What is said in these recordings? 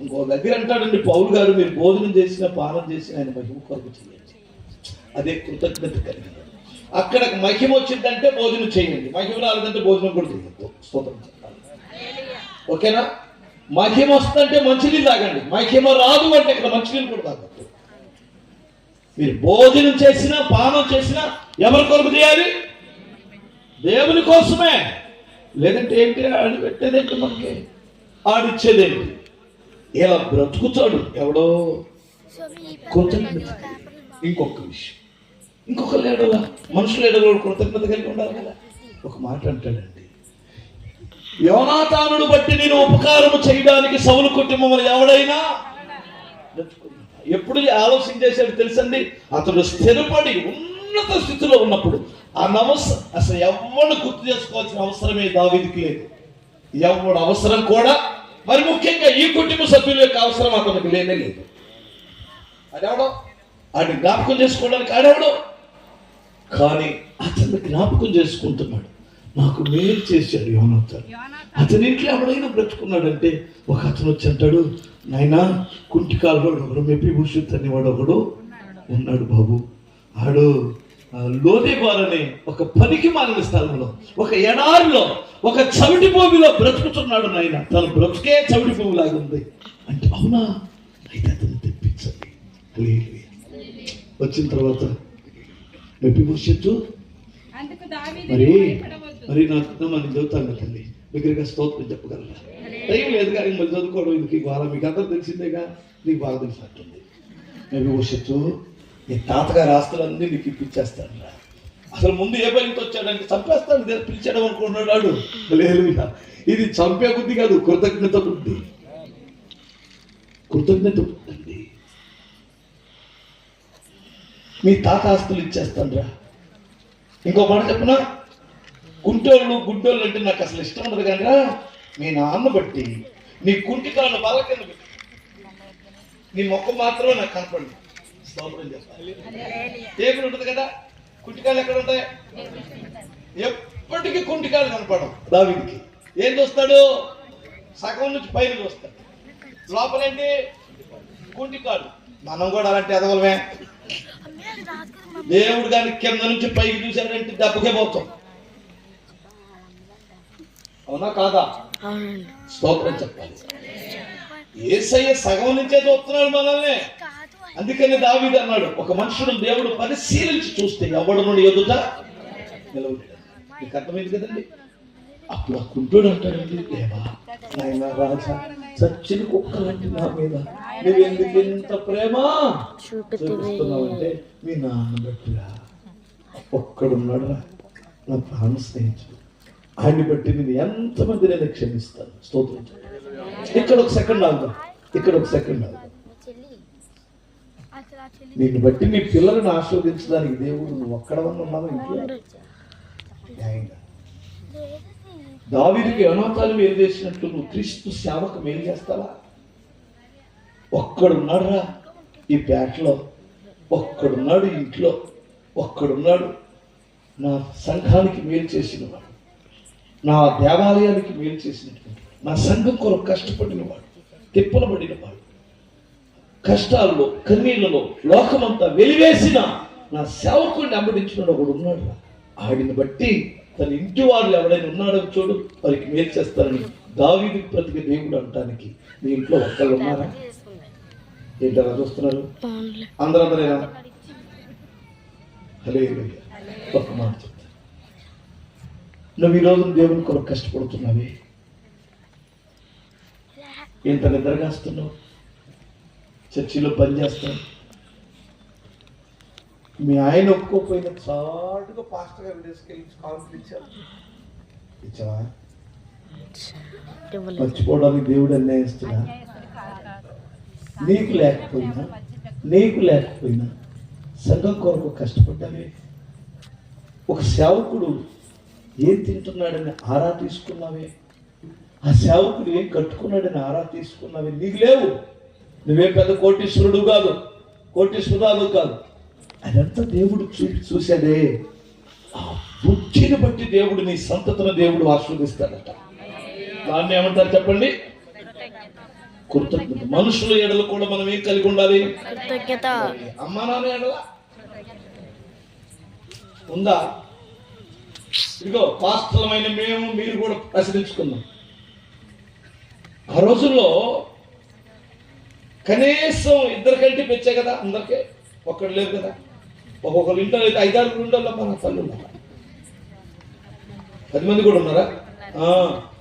ఇంకో దగ్గర అంటాడండి పౌరు గారు మీరు భోజనం చేసిన పానం చేసిన ఆయన మహిమ కొరకు చేయండి. అదే కృతజ్ఞత కలిగి. అక్కడ మహిమ వచ్చిందంటే భోజనం చేయండి. మహిమ రాలేదంటే భోజనం కూడా చేయొద్దు. స్తోత్రం చెప్పాలి. ఓకేనా? మహిమ వస్తుందంటే మంచినీళ్ళు తాగండి. మహిమ రాదు అంటే ఇక్కడ మంచినీళ్ళు కూడా తాగద్దు. మీరు భోజనం చేసినా పానం చేసినా ఎవరి కొరకు చేయాలి? దేవుని కోసమే. లేదంటే ఏంటి? ఆడి పెట్టేదేంటి మనకి? ఆడిచ్చేదేమి ఇలా బ్రతుకుతాడు ఎవడో? కృతజ్ఞత. ఇంకొక విషయం. ఇంకొక లేడలా? మనుషులు ఏడలో కృతజ్ఞత కలిగి ఉండాలి కదా? ఒక మాట అంటాడండి. యోనాతానుడు బట్టి నేను ఉపకారము చేయడానికి సౌలు కుటుంబం ఎవడైనా ఎప్పుడు ఆలోచన చేశాడు తెలుసండి? అతడు స్థిరపడి ఉన్నత స్థితిలో ఉన్నప్పుడు ఆ నమస్ అసలు ఎవరు గుర్తు చేసుకోవాల్సిన అవసరమే దావిదికి లేదు. ఎవడు అవసరం కూడా మరి ముఖ్యంగా ఈ కుటుంబ సభ్యుల యొక్క అవసరం అతనికి లేనే లేదు. అదెవడో ఆడిని జ్ఞాపకం చేసుకోవడానికి ఆడెవడో? కానీ అతన్ని జ్ఞాపకం చేసుకుంటున్నాడు. నాకు మేలు చేశాడు యోనవుతాడు అతని ఇంట్లో ఎవడైనా బ్రతుకున్నాడంటే ఒక అతను వచ్చి అంటాడు నాయనా కుంటికాలలో ఒకడు మెప్పి భూషిత్ అనేవాడు ఒకడు ఉన్నాడు బాబు. ఆడు లోదేబారనే ఒక పనికి మాలిన స్థలంలో ఒక ఎడారిలో ఒక చవిటి భూమిలో బ్రతుకుతున్నాడు నాయన. తన బ్రతుకే చవిటి భూమి లాగా ఉంది. అంటే అవునా? అయితే అతను తెప్పించండి. వచ్చిన తర్వాత మెప్పి భూషిత్తు అందుకు దావీదు మరి. మరి నాకు మనం చదువుతాను తల్లి. దగ్గరగా స్తోత్రం చెప్పగలరా? టైం లేదు కానీ మళ్ళీ చదువుకోవడం ఇందుకు బాగా మీకు అందరూ తెలిసిందేగా నీకు బాగా తెలిసినట్టుంది. మేబీ ఈ తాతగారి ఆస్తులన్నీ నీకు ఇప్పించేస్తాడు రా. అసలు ముందు ఏ బయటకు వచ్చాడంటే చంపేస్తాడు నేను పిలిచాడు అనుకున్నాడు లేదు ఇది చంపే బుద్ధి కాదు కృతజ్ఞత బుద్ధి. కృతజ్ఞత బుద్ధి అండి. మీ తాత ఆస్తులు ఇచ్చేస్తాను రా. ఇంకో మాట చెప్పనా? గుంటోళ్ళు గుడ్డోళ్ళు అంటే నాకు అసలు ఇష్టం ఉండదు కానీ రా, మీ నాన్న బట్టి నీ కుంటి కుంటికాలను బాల కింద నీ మొక్క మాత్రమే నాకు కనపడింది. స్తోత్రం చెప్పాలి టేబుల్ ఉంటుంది కదా? కుంటికాలు ఎక్కడ ఉంటాయి? ఎప్పటికీ కుంటికాలు కనపడం దావిడికి ఏం చూస్తాడు? సగం నుంచి పైన చూస్తాడు. లోపలేంటి? కుంటికాడు మనం కూడా అలాంటి ఎదగలమే దేవుడు దాని కింద నుంచి పైకి చూశాడంటే దెబ్బకే పోతాం. అవునా కాదా? స్తోత్రం చెప్పాలి. ఏసయ్య సగం నుంచే చూస్తున్నాడు మనల్ని. అందుకని దావీదు అన్నాడు ఒక మనుషుడు దేవుడు పరిశీలించి చూస్తే ఎవడు నుండి ఎదుట నిలవలేడు అర్థమైంది కదండి? అప్పుడు ఆ కుంటుడు అంటాడండి దేవా నాయన రాజా చచ్చిన కుక్కలంటే నా మీద నువ్వు ఎందుకు ఇంత ప్రేమ చూపిస్తున్నావు అంటే మీ నాన్న బట్టిరా. ఒక్కడున్నాడు నా ప్రాణ స్నేహితుడు. ఆయన్ని బట్టి నేను ఎంతమంది నేను క్షమిస్తాను. స్తోత్రం. ఇక్కడ ఒక సెకండ్ ఆగుదాం. ఇక్కడ ఒక సెకండ్ ఆగుదాం. నిన్ను బట్టి నీ పిల్లలను ఆస్వాదించడానికి దేవుడు నువ్వు ఒక్కడవన్న ఉన్నావు ఇంట్లో? దావీదుకి అనాథాలు ఏం చేసినట్లు నువ్వు క్రీస్తు సేవకు ఏం చేస్తావా? ఒక్కడున్నాడు రా ఈ పేటలో ఒక్కడున్నాడు ఇంట్లో. ఒక్కడున్నాడు నా సంఘానికి మేలు చేసినవాడు. నా దేవాలయానికి మేలు చేసినటువంటి నా సంఘం కొరకు కష్టపడినవాడు. తిప్పలు పడినవాడు కష్టాల్లో కన్నీళ్ళలో లోకమంతా వెలివేసిన నా సేవకుడిని అమ్మడించిన ఒకడు ఉన్నాడు ఆడిని బట్టి తన ఇంటి వాళ్ళు ఎవడైనా ఉన్నాడో చూడు వారికి మేలు చేస్తారని దావీదికి ప్రతిగా దేవుడు అంటానికి మీ ఇంట్లో ఒక్కళ్ళు ఉన్నారా? ఏంటలా చూస్తున్నారు? అందరూ అందరేనా? హలే ఒక్క మాట చెప్తా. నువ్వు ఈరోజు దేవుని కొరకు కష్టపడుతున్నావే. ఎంత నిద్రగాస్తున్నావు చర్చిలో పని చేస్తావు మీ ఆయన ఒప్పుకోపోయిన చాటుగా పాస్టర్ గారు తీసుకెళ్ళి ఇచ్చారు. ఇచ్చావా? మర్చిపోవడానికి దేవుడు అన్యాయిస్తున్నా నీకు లేకపోయినా నీకు లేకపోయినా సంఘం కొరకు కష్టపడ్డావే. ఒక సేవకుడు ఏం తింటున్నాడని ఆరా తీసుకున్నావే? ఆ సేవకుడు ఏం కట్టుకున్నాడని ఆరా తీసుకున్నావే? నీకు లేవు. నువ్వేం పెద్ద కోటీశ్వరుడు కాదు కోటీశ్వరాలు కాదు. అదంతా దేవుడు చూపి చూశాడే. ఆ బుద్ధిని బట్టి దేవుడు నీ సంతతిని దేవుడు ఆస్వాదిస్తాడట దాన్ని ఏమంటారు చెప్పండి? కృతజ్ఞత. మనుషుల ఎడలు కూడా మనం ఏం కలిగి ఉండాలి? అమ్మా నాన్న ఎడల? ఉందా? ఇదిగో వాస్తవమైన మేము మీరు కూడా ప్రశ్నించుకుందాం. ఆ రోజుల్లో కనీసం ఇద్దరికంటే పెంచే కదా అందరికీ ఒక్కడు లేరు కదా. ఒక్కొక్కరు ఇంట్లో అయితే ఐదారు ఉండాలమ్మ మన తల్లి ఉన్నారా పది మంది కూడా ఉన్నారా? ఆ,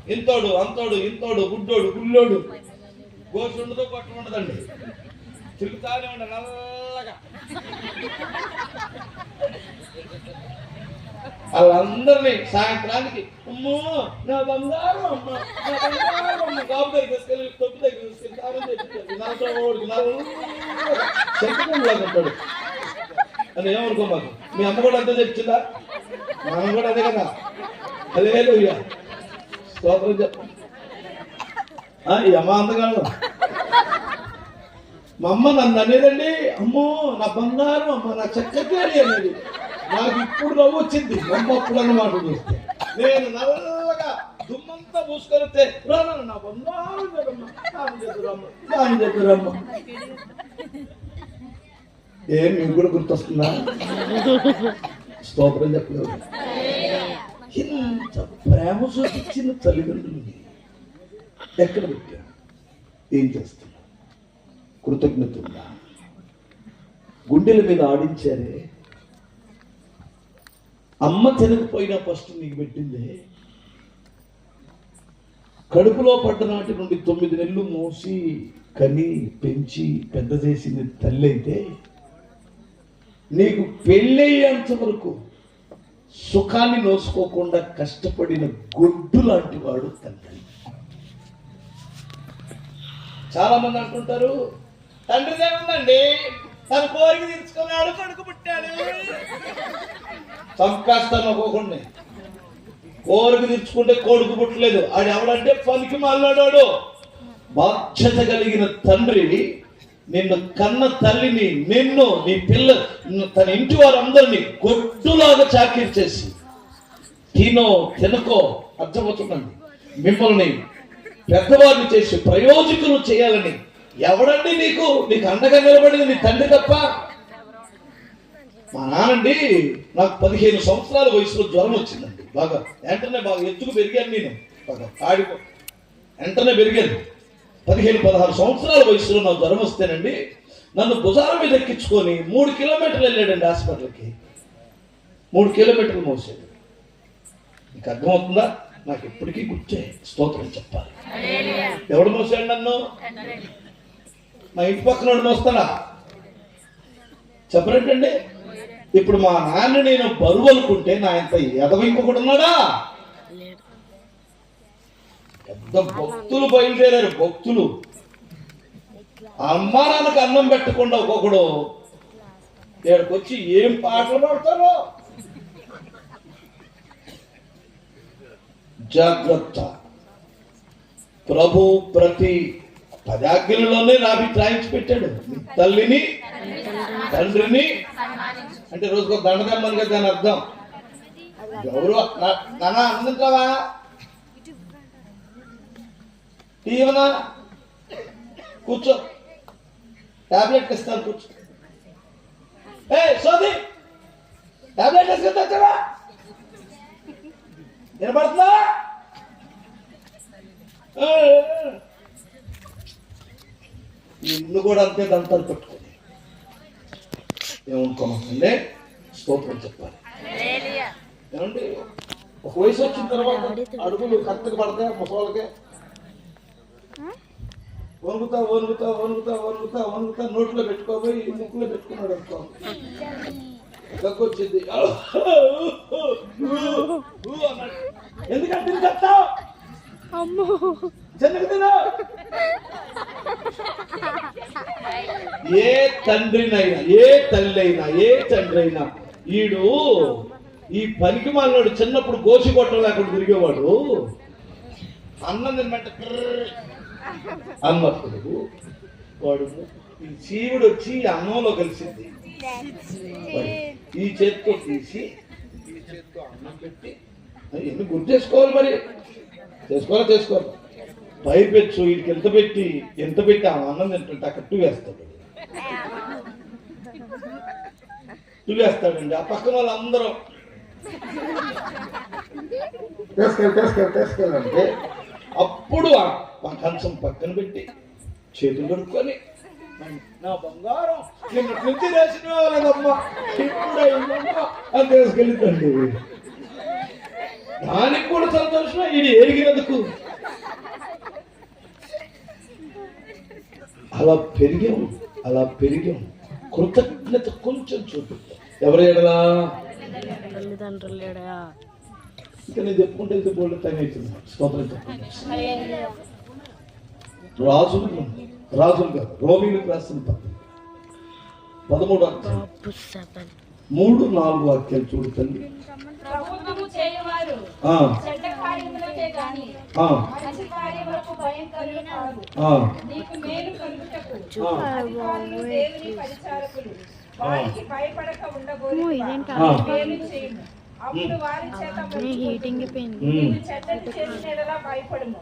ఇంతోడు అంతోడు ఇంతోడు గుడ్డోడు గుళ్ళోడు. గోసు ఉండదు కొట్ట ఉండదండి. తిరుగుతానే ఉండ నల్లగా. వాళ్ళందరినీ సాయంత్రానికి అమ్మో నా బంగారం అమ్మ నా బంగారం అమ్మ బాబు దగ్గర తీసుకెళ్ళి తొట్టు దగ్గర తీసుకెళ్ళి తానం చేపించాలి నలభై ఓడికి నల్లగా చెట్టుకుంలాగా ఉంటాడు అని ఏమనుకో మాకు మీ అమ్మ కూడా అంతే చెప్పిందా? మనం కూడా అదే కదా. అదే ఇక స్తోత్రం చెప్ప ఈ అమ్మ అందగాడు మా అమ్మ నన్ను అనేదండి అమ్మో నా బంగారం అమ్మ నా చక్కటి అనేది. నాకు ఇప్పుడు నవ్వు వచ్చింది. అమ్మ అన్నమాట చూస్తే. నేను నల్లగా దుమ్మంతా పూసుకొస్తే రాను నా బంగారం ఏం మీకు కూడా గుర్తొస్తుందా? స్తోత్రం చెప్పలేదు. ఇంత ప్రేమ చూపించిన తల్లిదండ్రులని ఎక్కడ పెట్టా ఏం చేస్తున్నా కృతజ్ఞత ఉందా గుండెల మీద ఆడించారే. అమ్మ తినకపోయినా ఫస్ట్ నీకు పెట్టిందే. కడుపులో పడ్డ నాటి నుండి తొమ్మిది నెలలు మోసి కని పెంచి పెద్ద చేసింది తల్లి అయితే నీకు పెళ్ళయ్యేంత వరకు సుఖాన్ని నోసుకోకుండా కష్టపడిన గొడ్డు లాంటి వాడు తండ్రి. చాలా మంది అంటుంటారు తండ్రిదే ఉందండి తన కోరిక తీర్చుకున్నాడు కొడుకు పుట్టాడు. చంపేస్తాను కోరిక తీర్చుకుంటే కొడుకు పుట్టలేదు. ఆడు ఎవడంటే పనికి మాట్లాడాడు బాధ్యత కలిగిన తండ్రి నిన్ను కన్న తల్లిని నిన్ను నీ పిల్ల తన ఇంటి వారందరినీ గొడ్డులాగా చాకిరి చేసి తినో తినకో అర్థమవుతుందండి. మిమ్మల్ని పెద్దవారిని చేసి ప్రయోజకులు చేయాలని ఎవడండి నీకు నీకు అండగా నిలబడింది నీ తండ్రి తప్ప? మా నానండి నాకు పదిహేను సంవత్సరాల వయసులో జ్వరం వచ్చిందండి. బాగా వెంటనే బాగా ఎత్తుకు పెరిగాను నేను. బాగా ఆడిపో వెంటనే పెరిగాను. పదిహేను పదహారు సంవత్సరాల వయసులో నాకు జ్వరం వస్తేనండి నన్ను భుజాల మీద ఎక్కించుకొని మూడు కిలోమీటర్లు వెళ్ళాడండి హాస్పిటల్కి. మూడు కిలోమీటర్లు మోసాడు. నీకు అర్థమవుతుందా? నాకు ఎప్పటికీ గుర్తే స్తోత్రం చెప్పాలి. ఎవడు మోసాడు నన్ను? మా ఇంటి పక్కన వాడు మోస్తాడా చెప్పరేంటండి ఇప్పుడు మా నాన్న నేను బరువు అనుకుంటే నా ఇంత ఎదవ ఉన్నాడా? పెద్ద భక్తులు బయలుదేరారు భక్తులు. అమ్మా నాన్నకు అన్నం పెట్టకుండా ఒక్కొక్కడు ఇక్కడికి వచ్చి ఏం పాటలు పాడతారో? జాగ్రత్త. ప్రభు ప్రతి పదాజ్ఞలలోనే రాబి పెట్టాడు. తల్లిని తండ్రిని అంటే రోజుకో దండదమ్మని కదా దాని అర్థం. ఎవరు నాన్న అందించావా తీయమనా కూర్చో. టాబ్లెట్ ఇస్తాను కూర్చో. ఏ సోది! టాబ్లెట్ వేసుకొని వచ్చావా వినపడుతుందా? ఇల్లు కూడా అంతే దంతాలు పట్టుకొని. ఏమనుకోమంటే స్తోత్రం చెప్పాలి. ఏమండి? ఒక వయసు వచ్చిన తర్వాత అడుగులు కరెక్ట్గా పడతాయి ముసవాళ్ళకి వణుకుతా వణుకుతా వణుకుతా వణుకుతా వణుకుతా నోట్లో పెట్టుకోబోయి ముక్కులో పెట్టుకున్నాడు అనుకో. దగ్గొచ్చింది. ఎందుకంటే ఏ తండ్రినైనా ఏ తల్లి అయినా ఏ తండ్రి అయినా ఈడు ఈ పనికి మాలినాడు చిన్నప్పుడు గోసి కొట్టం లేకుండా తిరిగేవాడు. అన్నం తినమంట అన్నప్పుడు వాడు ఈ చీవుడు వచ్చి ఈ అన్నంలో కలిసింది. ఈ చేతితో తీసి ఈ చేతితో అన్నం పెట్టి ఎన్ని గుర్తు చేసుకోవాలి మరి. చేసుకోవాలా చేసుకోవాలి? పైపెచ్చు వీడికి ఎంత పెట్టి ఎంత పెట్టి ఆ అన్నం తింటుంటే అక్కడ టూ వేస్తాడు టూ వేస్తాడండి ఆ పక్కన వాళ్ళందరూ. తీసుకెళ్ళి తీసుకెళ్ళి తీసుకెళ్ళంటే అప్పుడు ఆ కంచం పక్కన పెట్టి చేతులు కడుక్కొని నా బంగారం నిన్న నుంచి రాసిన వాళ్ళదమ్మా ఇప్పుడు అయిందమ్మా అని తీసుకెళ్ళిందండి దానికి కూడా సంతోషం ఇది ఎరిగినందుకు అలా పెరిగాం అలా పెరిగాం కృతజ్ఞత కొంచెం చూపిస్తాం ఎవరు ఎడలా ఇంకా నేను చెప్పుకుంటే వెళ్తే బోల్డ్ టైం అవుతుంది స్తోత్రం చెప్పండి. రాజులు రాజులు కాదు రోమిలకు రాసిన పత్రిక. పదమూడు పుస్తకం మూడు నాలుగు వాక్యాలు చూడు తల్లి. ప్రభుత్వము చేయవారు. ఆ, చెడ్డ నీకు మేలు కలుగుటకు. ఆ. అధికారులు దేవుని పరిచారకులు. వారికి భయపడక ఉండబోదు ఇదేంటి ఆ. మేలు చేయుము అప్పుడు వారి చేత హీటింగ్ చేసిన భయపడుము.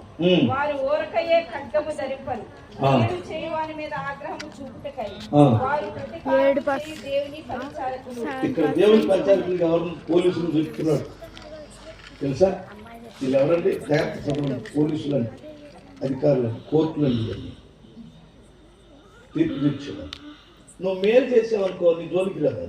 వారు ఊరకయే ఖడ్గము ధరింపరు. ఆ. మేలు చేయు వారి మీద ఆగ్రహము చూపుటకై ఆ. వారు దేవుని పరిచారకులు. ఇక్కడ దేవుని ఎవరు పోలీసులు చెప్తున్నాడు తెలుసా? వీళ్ళు ఎవరండి జాగ్రత్త పోలీసులు అండి అధికారులు కోర్టులను తీర్పు తీర్చడం నువ్వు మేలు చేసావనుకో నీ జోలికి రాదు